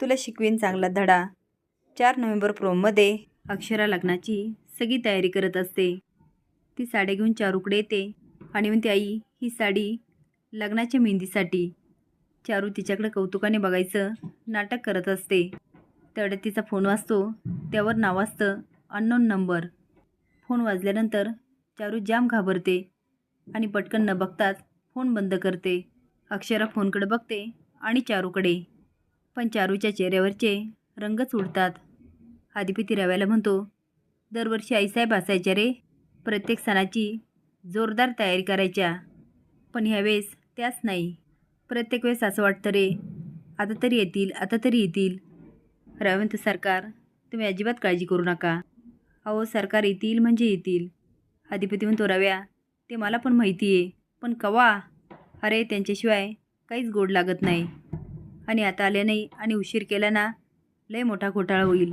तुला शिकवीन चांगला धडा. चार नोव्हेंबर प्रोममध्ये अक्षरा लग्नाची सगळी तयारी करत असते. ती साडी घेऊन चारूकडे येते. आणि म्हणते आई ही साडी लग्नाच्या मेहंदीसाठी. चारू तिच्याकडे कौतुकाने बघायचं नाटक करत असते. तेवढ्यात तिचा फोन वाजतो. त्यावर नाव असतं अननोन नंबर. फोन वाजल्यानंतर चारू जाम घाबरते आणि पटकन न बघताच फोन बंद करते. अक्षरा फोनकडे बघते आणि चारूकडे. पण चारूच्या चेहऱ्यावरचे रंगच उडतात आदिपती रव्याला म्हणतो दरवर्षी आईसाहेब असायच्या रे प्रत्येक सणाची जोरदार तयारी करायच्या. पण ह्यावेळेस त्याच नाही. प्रत्येक वेळेस असं वाटतं रे आता तरी येतील आता तरी येतील. रवंत सरकार तुम्ही अजिबात काळजी करू नका. अहो सरकार येतील म्हणजे येतील. अधिपती म्हणतो रव्या ते मला पण माहिती आहे पण कवा? अरे त्यांच्याशिवाय काहीच गोड लागत नाही. आणि आता आले नाही आणि उशीर केला ना लय मोठा घोटाळा होईल.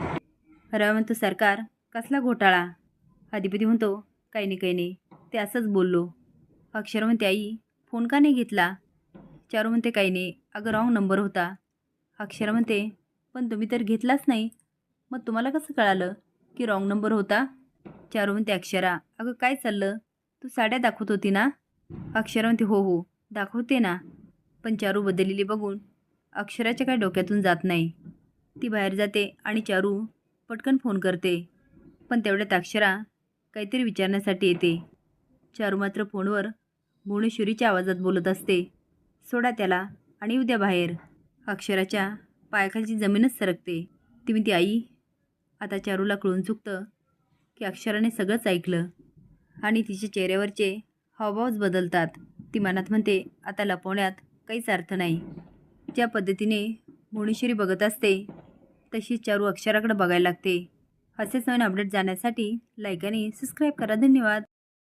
खरं म्हणतो सरकार कसला घोटाळा? अधिपती म्हणतो काही नाही काही नाही. ते असंच बोललो. अक्षर म्हणते आई फोन का नाही घेतला? चारू म्हणते काही नाही अगं रॉंग नंबर होता. अक्षर म्हणते पण तुम्ही तर घेतलाच नाही. मग तुम्हाला कसं कळालं की रॉंग नंबर होता? चारू म्हणते अक्षरा अगं काय चाललं? तू साड्या दाखवत होती ना? अक्षरा म्हणते हो हो दाखवते ना. पण चारू बदललेली बघून अक्षराच्या काय डोक्यातून जात नाही. ती बाहेर जाते आणि चारू पटकन फोन करते. पण तेवढ्यात अक्षरा काहीतरी विचारण्यासाठी येते. चारू मात्र फोनवर भुवनेश्वरीच्या आवाजात बोलत असते. सोडा त्याला आणि उद्या बाहेर. अक्षराच्या पायाखालची जमीनच सरकते. ती म्हणते आई आता चारूला कळून चुकतं की अक्षराने सगळंच ऐकलं आणि तिच्या चेहऱ्यावरचे हावभावच बदलतात. ती मनात म्हणते आता लपवण्यात काहीच अर्थ नाही. ज्या पद्धतीने भुवनेश्वरी बघत असते तशीच चारू अक्षराकडे बघायला लागते. असेच नवीन अपडेट जाण्यासाठी लाईक आणि सबस्क्राईब करा. धन्यवाद.